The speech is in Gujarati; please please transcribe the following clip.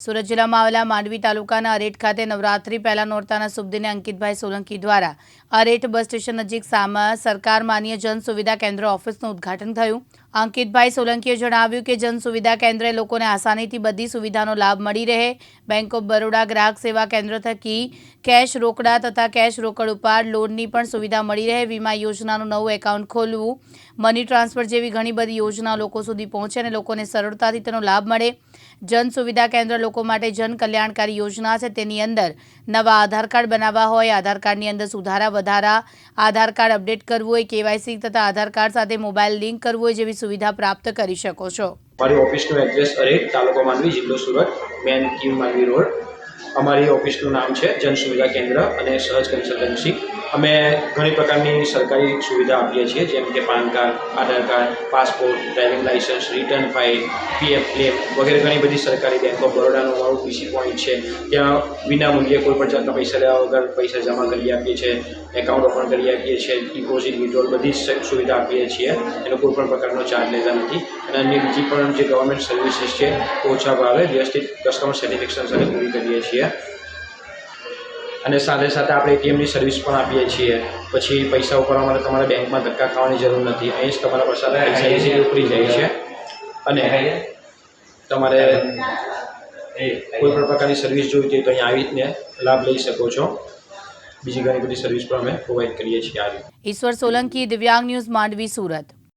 સુરત જિલ્લામાં આવેલા માંડવી તાલુકાના અરેઠ ખાતે નવરાત્રી પહેલા નોરતાના શુભદિને અંકિતભાઈ સોલંકી દ્વારા અરેઠ બસ સ્ટેશન નજીક સામા સરકાર માન્ય જન સુવિધા કેન્દ્ર ઓફિસનું ઉદ્ઘાટન થયું. અંકિતભાઈ સોલંકીએ જણાવ્યું કે જન સુવિધા કેન્દ્રે લોકોને આસાનીથી બધી સુવિધાનો લાભ મળી રહે. બેંક ઓફ બરોડા ગ્રાહક સેવા કેન્દ્ર થકી કેશ રોકડા તથા કેશ રોકડ ઉપાડ લોનની પણ સુવિધા મળી રહે. વીમા યોજનાનું નવું એકાઉન્ટ ખોલવું, મની ટ્રાન્સફર જેવી ઘણી બધી યોજના લોકો સુધી પહોંચે અને લોકોને સરળતાથી તેનો લાભ મળે. જન સુવિધા કેન્દ્ર લોકો માટે જન કલ્યાણકારી યોજના છે. તેની અંદર નવા આધાર કાર્ડ બનાવવા હોય, આધાર કાર્ડની અંદર સુધારા વધારા આધાર કાર્ડ અપડેટ કરવું હોય, કેવાયસી તથા આધાર કાર્ડ સાથે મોબાઈલ લિંક કરવું હોય જેવી સુવિધા પ્રાપ્ત કરી શકો છો. મારી ઓફિસનું એડ્રેસ અરેક તાલુકો માંડવી જિલ્લો સુરત, મેન ક્યુ માંડવી રોડ. અમારી ઓફિસનું નામ છે જન સુવિધા કેન્દ્ર અને સહજ કન્સલ્ટન્સી. અમે ઘણી પ્રકારની સરકારી સુવિધા આપીએ છીએ, જેમ કે PAN card, Aadhaar card, passport, driving licence, return file, PF claim વગેરે ઘણી બધી સરકારી બેંક ઓફ બરોડાનું અમારું પીસી પોઈન્ટ છે. ત્યાં વિના મૂલ્યે કોઈ પણ જાતના પૈસા લેવા વગર પૈસા જમા કરી આપીએ છીએ, એકાઉન્ટ ઓપન કરી આપીએ છીએ, ડિપોઝિટ, વિડ્રોલ બધી જ સુવિધા આપીએ છીએ. એનો કોઈ પણ પ્રકારનો ચાર્જ લેતા નથી. અને અન્ય બીજી પણ જે ગવર્મેન્ટ સર્વિસીસ છે, ઓછા ભાવે વ્યવસ્થિત કસ્ટમર સેટિસ્ફેક્શન સાથે પૂરી કરીએ છીએ. અને સાથે સાથે આપણે એટીએમની સર્વિસ પણ આપીએ છીએ. પછી પૈસા ઉપાડવા માટે તમારે બેંકમાં ધક્કા ખાવાની જરૂર નથી. અહીં જ તમારા પાસે પૈસા ઇઝીલી ઉપડી જાય છે. અને તમારે કોઈ પણ પ્રકારની સર્વિસ જોઈતી હોય તો અહીં આવીને લાભ લઈ શકો છો. બીજી ઘણી બધી સર્વિસ પણ અમે પ્રોવાઈડ કરીએ છીએ આ રીતે. ઈશ્વર સોલંકી દિવ્યાંગ ન્યૂઝ માંડવી સુરત.